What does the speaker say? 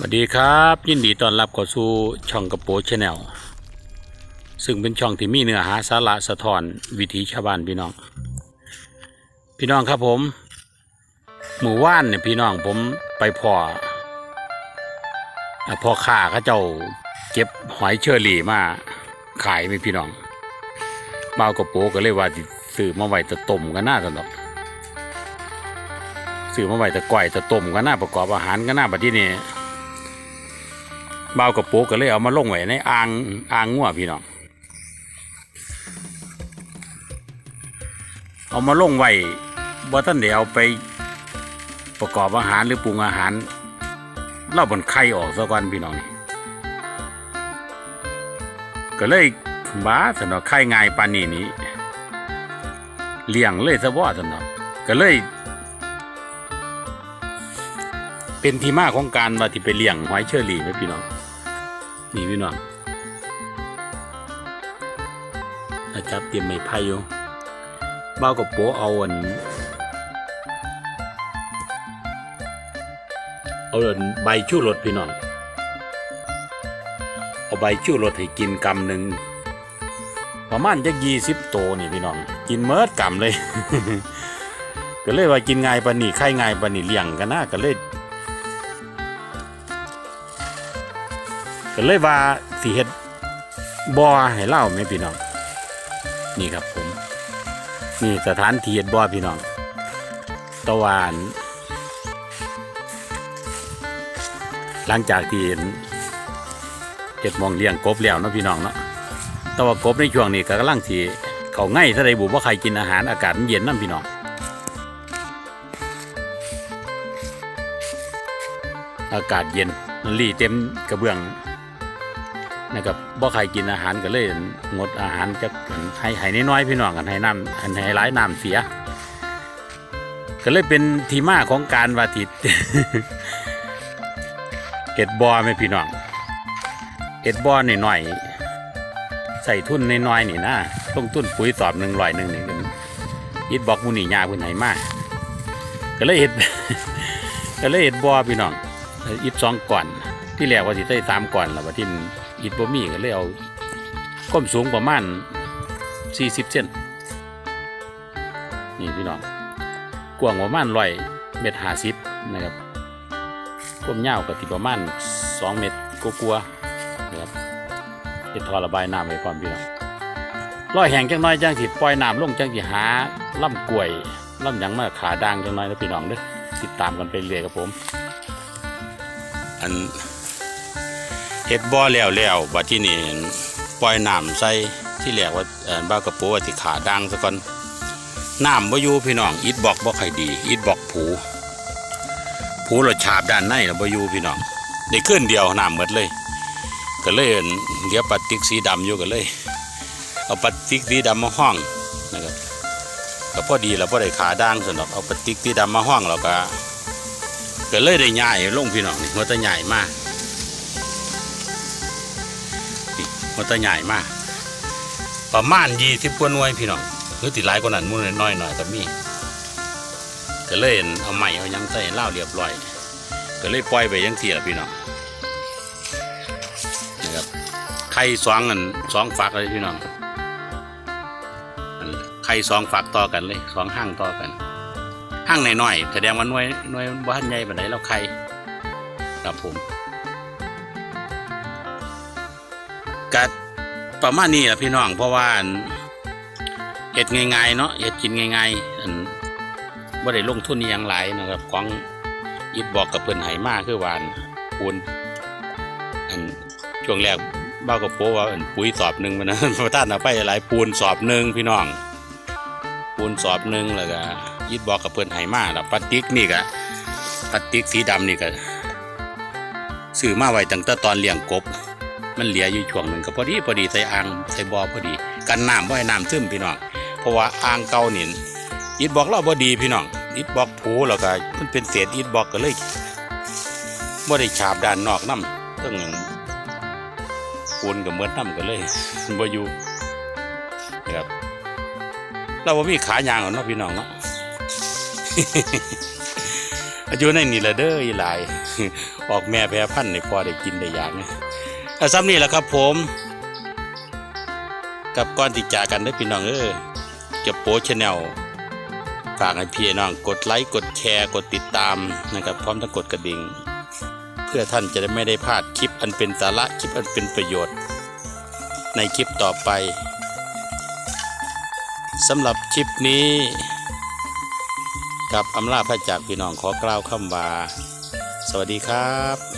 สวัสดีครับ ยินดีต้อนรับเข้าสู่ช่องกระโปงชาแนลซึ่งเป็นช่องที่มีเนื้อหาสาระสะท้อนวิถีชาวบ้านพี่น้อง พี่น้องครับผมหมู่ว่านเนี่ยพี่น้องผมไปพออะพ่อค้าเขาเจ้าเก็บหอยเชอรี่มาขายไหมพี่น้องเบากระโปก็เลยว่าสิซื้อมาไว้จะต้มกันหน้าสนอกซื้อมาไว้จะก่อยจะต้มกันหน้าประกอบอาหารกันหน้าบัดที่นี่ เบาวกับปูก็เลยเอามาลงไว้ในอ่างอ่างงัวพี่น้องเอามาลงไว้บ่ท่านเดี๋ยวไปประกอบอาหารหรือปรุงอาหารเล่าบนไข่ออกซะก่อนพี่น้องนี่ก็เลยบ้าสนอไข่ง่ายปานนี้นี้เลี้ยงเลยซะว่าสนอก็เลย เป็นที่มาของการว่าที่ไปเลี้ยงหอยเชอรี่ไหมพี่น้องนี่พี่น้องอาจับเตรียมไม้ไผ่อยู่เบ้ากับโปเอาอันเอาอันใบชูรสพี่น้องเอาใบชูรสให้กินกำหนึ่งประมาณจะยี่สิบโตนี่พี่น้อง กินเมิดกำเลย ก็เลยว่ากินง่ายปานนี่ไข่ง่ายปานนี่เลี้ยงกันนะก็เลย ก็เลยว่าสีเฮ็ดบ่อให้เล่าไหมพี่น้อง นี่ครับผม นี่สถานที่เฮ็ดบ่อพี่น้องตะวันหลังจากที่เห็นเฮ็ดมองเลี้ยงกบแล้วนะพี่น้องเนาะแต่ว่ากบในช่วงนี้ก็กำลังสิเขาง่ายถ้าได้บุว่าใครกินอาหารอากาศมันเย็นน้ำพี่น้องอากาศเย็นมันรีเต็มกระเบื้อง นะครับบ่ใครกินอาหารก็เลยงดอาหารจะให้ให้น้อยๆพี่น้องกันให้น้ำให้ให้ายน้ำเสีย ก็เลยเป็นทีมาของการวาติดเห็ดบอไหมพี่น้องเห็ดบอหน่อยๆใส่ทุนน้อยๆนี่นะต้องทุนปุ๋ยสอบหนึ่งร้อยหนึ่งนี่เป็นอิดบอกมูนี่ยาเพื้นไหมากก็เลยเห็ดก็เลยเห็ดบอพี่น้องอิดสองก่อนที่แรกว่าสิใส่สามก่อนแล้วว่าที่ อิดบ่มีก็เลยเอาก้มสูงประมาณ40เซนนี่พี่น้องกว้างประมาณร้อยเมตรห้าสิบนะครับก้มยาวก็ติประมาณสองเมตรกลัวๆนะครับเฮ็ดท่อระบายน้ำไว้พร้อมพี่น้องร้อยแห้งจังน้อยจังสิปล่อยน้ำลงจังสิหาล่ำกล้วยล่ำหยังมาขาด่างจังน้อยแล้วพี่น้องเด้อติดตามกันไปเรื่อยครับผม อัน เฮ็ดบ่อแล้วแล้วบัดที่นี่ปล่อยน้ำใส่ที่แรกว่าเอ่อบ้ากระโปว่าที่ขาดังซะก่อนน้ำบ่อยู่พี่น้องอิดบอกบ่ค่อยดี อิดบอกผูผูรสชาบด้านในนะบ่อยู่พี่น้องได้ขึ้นเดียวน้ำหมดเลย ก็เลยเดี๋ยปลาติ๊กสีดำอยู่ก็เลย เอาปลาติ๊กสีดำมาห้องนะครับก็พอดีแล้วพอได้ขาด่างสนอกเอาปลาติ๊กสีดำมาห้องแล้วก็ก็เลยได้ย้ายลงพี่น้องนี่หัวตะใหญ่มาก มันจะใหญ่มาก ประมาณยี่สิบกว่าหน่วยพี่น้องหรือติดหลายกว่านั้นมุ่นน้อยหน่อยก็มีก็เลยเอาใหม่เอายังใส่เล้าเรียบร้อย ก็เลยปล่อยไปยังเสียพี่น้องนะครับไข่สองอันสองฝักเลยพี่น้องไข่สองฝักต่อกันเลยสองห้างต่อกันห้างหน่อยๆแสดงว่าหน่วยหน่วยบ้านใหญ่ปานไหนแล้วไข่ครับผม ก็ประมาณนี้แหละพี่น้องเพราะว่าเฮ็ดง่ายๆเนาะเฮ็ดกินง่ายๆอันบ่ได้ลงทุนอย่างหลายนะครับของอิดบอกกับเพิ่นให้มาคือวาอันปูนอันช่วงแรกบ้ากับโปว่าอันปุ๋ยสอบหนึ่งมันนะประท่านเอาไปหลายปูนสอบหนึ่งพี่น้อง ปูนสอบหนึ่งแล้วก็อิดบอกกับเพิ่นให้มาแล้วพลาสติกนี่ก็พลาสติกสีดำนี่ก็ซื้อมาไว้ตั้งแต่ตอนเลี้ยงกบ มันเหลืออยู่ช่วงหนึ่งก็พอดีพอดีใส่อ่างใส่บ่อพอดี กันน้ำบ่ให้น้ำซึมพี่น้องเพราะว่าอ่างเก่านี่อิฐบอกเราบ่ดีพี่น้องอิฐบอกผูแล้วก็มันเป็นเศษอิฐบอกก็เลยบ่ได้ฉาบด้านนอกน้ำซึ่งปูนกับเหมือนน้ำก็เลยบ่อยู่นะครับเราบ่มีขายางหรอกเนาะพี่น้องเนาะอายู่ในนี่ละเด้ออีหลาย ออกแม่แพรพันธุ์ในพอได้กินได้อยากนะ ซ้ำนี่แหละครับผม กับก้อนติจากันด้อพี่น้องเออจะโป๊ชแนลฝากให้พี่น้องกดไลค์กดแชร์กดติดตามนะครับ พร้อมทั้งกดกระดิ่ง เพื่อท่านจะได้ไม่ได้พลาดคลิปอันเป็นสาระคลิปอันเป็นประโยชน์ ในคลิปต่อไปสำหรับคลิปนี้ กับอำลาพระจากพี่น้องขอกล่าวคำว่า สวัสดีครับ